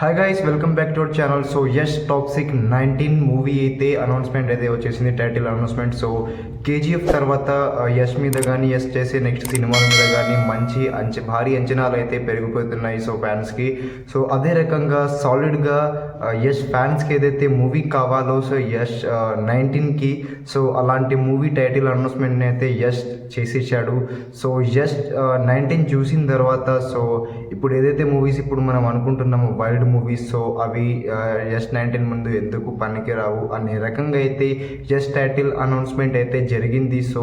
Hi guys welcome back to our channel so Yash toxic nineteen movie అయితే announcement అయితే వచ్చేసింది title announcement so KGF తర్వాత uh, Yash మీద కానీ యష్ చేసే నెక్స్ట్ సినిమాల మీద కానీ మంచి అంచ భారీ అంచనాలు అయితే పెరిగిపోతున్నాయి సో ఫ్యాన్స్కి సో అదే రకంగా సాలిడ్గా యష్ ఫ్యాన్స్కి ఏదైతే మూవీ కావాలో సో యష్ నైన్టీన్కి uh, సో అలాంటి మూవీ టైటిల్ అనౌన్స్మెంట్ని అయితే యష్ చేసేసాడు సో యష్ నైన్టీన్ చూసిన తర్వాత సో ఇప్పుడు ఏదైతే మూవీస్ ఇప్పుడు మనం అనుకుంటున్నామో వైల్డ్ మూవీస్ సో అవి ఎస్ నైన్టీన్ ముందు ఎందుకు పనికిరావు అనే రకంగా అయితే ఎస్ టైటిల్ అనౌన్స్మెంట్ అయితే జరిగింది. సో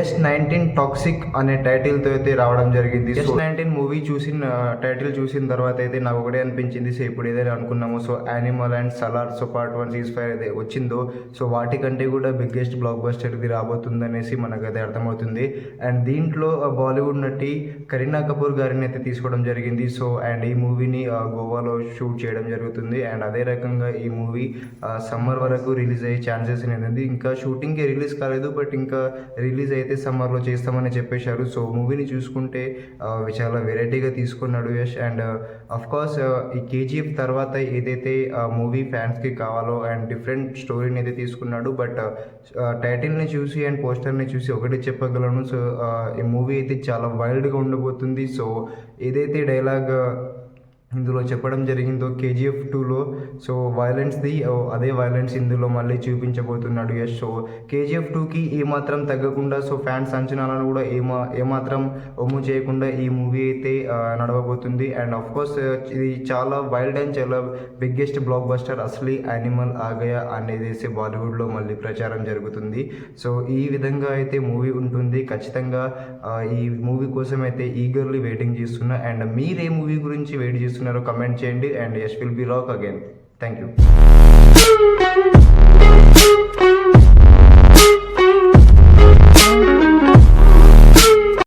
ఎస్ నైన్టీన్ టాక్సిక్ అనే టైటిల్తో అయితే రావడం జరిగింది. ఎస్ నైన్టీన్ మూవీ చూసిన టైటిల్ చూసిన తర్వాత అయితే నాకు ఒకటే అనిపించింది. సో ఇప్పుడు ఏదైతే అనుకున్నామో so Animal and Salaar so part one cease fire అయితే వచ్చిందో సో వాటికంటే కూడా బిగ్గెస్ట్ బ్లాక్ బస్టర్ ఇది రాబోతుంది అనేసి మనకైతే అర్థమవుతుంది. అండ్ దీంట్లో బాలీవుడ్ నటి కరీనా కపూర్ గారిని అయితే తీసుకోవడం జరిగింది. సో అండ్ ఈ మూవీని గోవాలో షూట్ షూట్ చేయడం జరుగుతుంది. అండ్ అదే రకంగా ఈ మూవీ సమ్మర్ వరకు రిలీజ్ అయ్యే ఛాన్సెస్ అనేది ఉంది ఇంకా షూటింగ్కి రిలీజ్ కాలేదు బట్ ఇంకా రిలీజ్ అయితే సమ్మర్లో చేస్తామని చెప్పేశారు. సో మూవీని చూసుకుంటే చాలా వెరైటీగా తీసుకున్నాడు యష్. అండ్ కోర్స్ ఈ కేజీఎఫ్ తర్వాత ఏదైతే మూవీ ఫ్యాన్స్కి కావాలో అండ్ డిఫరెంట్ స్టోరీని అయితే తీసుకున్నాడు. బట్ టైటిల్ని చూసి అండ్ పోస్టర్ని చూసి ఒకటి చెప్పగలను. సో ఈ మూవీ అయితే చాలా వైల్డ్గా ఉండబోతుంది. సో ఏదైతే డైలాగ్ ఇందులో చెప్పడం జరిగిందో కేజీఎఫ్ టూలో. సో వైలెన్స్ది అదే వైలెన్స్ ఇందులో మళ్ళీ చూపించబోతున్నాడు యష్. సో కేజీఎఫ్ టూకి ఏమాత్రం తగ్గకుండా సో ఫ్యాన్స్ అంచనాలను కూడా ఏమా ఏమాత్రం ఒమ్ము చేయకుండా ఈ మూవీ అయితే నడవబోతుంది. అండ్ ఆఫ్ కోర్స్ ఇది చాలా వైల్డ్ అండ్ చాలా బిగ్గెస్ట్ బ్లాక్ బస్టర్ అసలీ యానిమల్ ఆగయా అనేది బాలీవుడ్లో మళ్ళీ ప్రచారం జరుగుతుంది. సో ఈ విధంగా అయితే మూవీ ఉంటుంది. ఖచ్చితంగా ఈ మూవీ కోసం అయితే ఈగర్లీ వెయిటింగ్ చేస్తున్నా. అండ్ మీరే మూవీ గురించి వెయిట్ చేస్తున్నారు కమెంట్ చేయండి and Yash will be rock again thank you